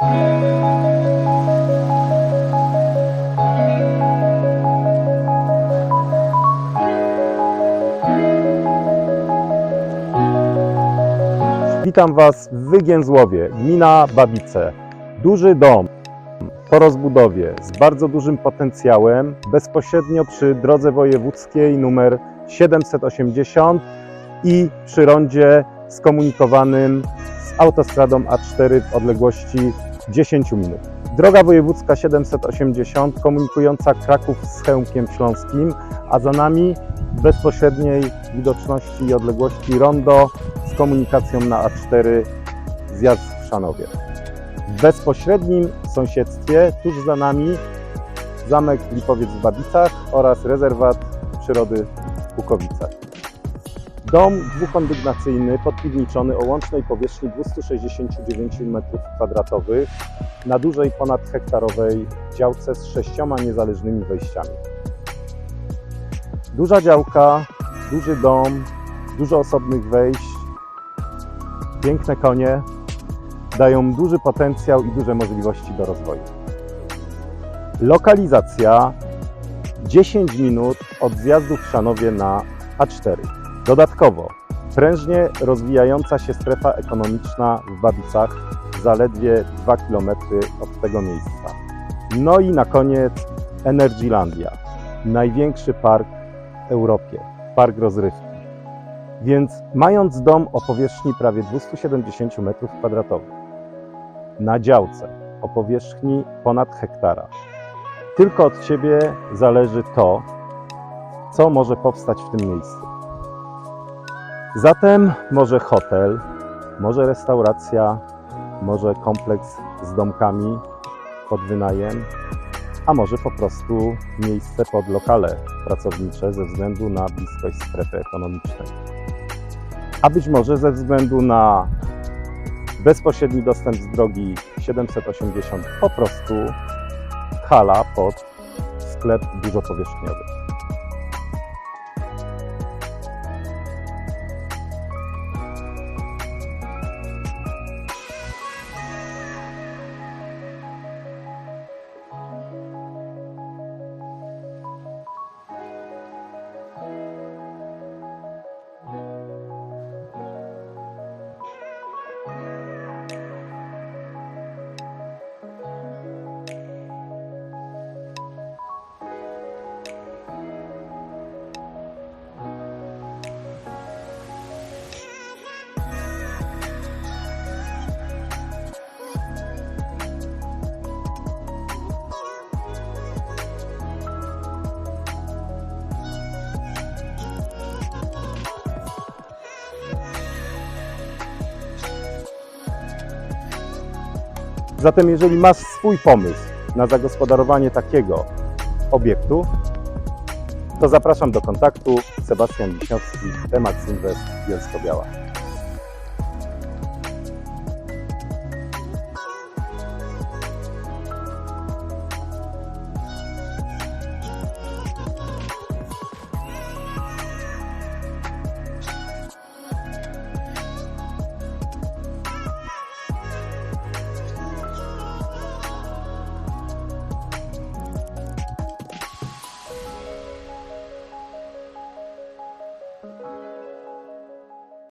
Witam Was w Wygięzłowie, gmina Babice. Duży dom po rozbudowie z bardzo dużym potencjałem, bezpośrednio przy drodze wojewódzkiej numer 780 i przy rondzie skomunikowanym z autostradą A4 w odległości 10 minut. Droga wojewódzka 780 komunikująca Kraków z Chełmkiem Śląskim, a za nami bezpośredniej widoczności i odległości rondo z komunikacją na A4 zjazd w Szanowie. W bezpośrednim sąsiedztwie, tuż za nami, zamek Lipowiec w Babicach oraz rezerwat przyrody w Bukowicach. Dom dwukondygnacyjny, podpiwniczony o łącznej powierzchni 269 m2 na dużej ponad hektarowej działce z sześcioma niezależnymi wejściami. Duża działka, duży dom, dużo osobnych wejść, piękne konie dają duży potencjał i duże możliwości do rozwoju. Lokalizacja 10 minut od zjazdu w Szanowie na A4. Dodatkowo prężnie rozwijająca się strefa ekonomiczna w Babicach, zaledwie 2 km od tego miejsca. No i na koniec Energylandia, największy park w Europie, park rozrywki. Więc mając dom o powierzchni prawie 270 m2, na działce o powierzchni ponad hektara, tylko od Ciebie zależy to, co może powstać w tym miejscu. Zatem może hotel, może restauracja, może kompleks z domkami pod wynajem, a może po prostu miejsce pod lokale pracownicze ze względu na bliskość strefy ekonomicznej. A być może ze względu na bezpośredni dostęp z drogi 780 po prostu hala pod sklep dużopowierzchniowy. Zatem jeżeli masz swój pomysł na zagospodarowanie takiego obiektu, to zapraszam do kontaktu. Sebastian Wiśniowski, Temat Invest Bielsko-Biała.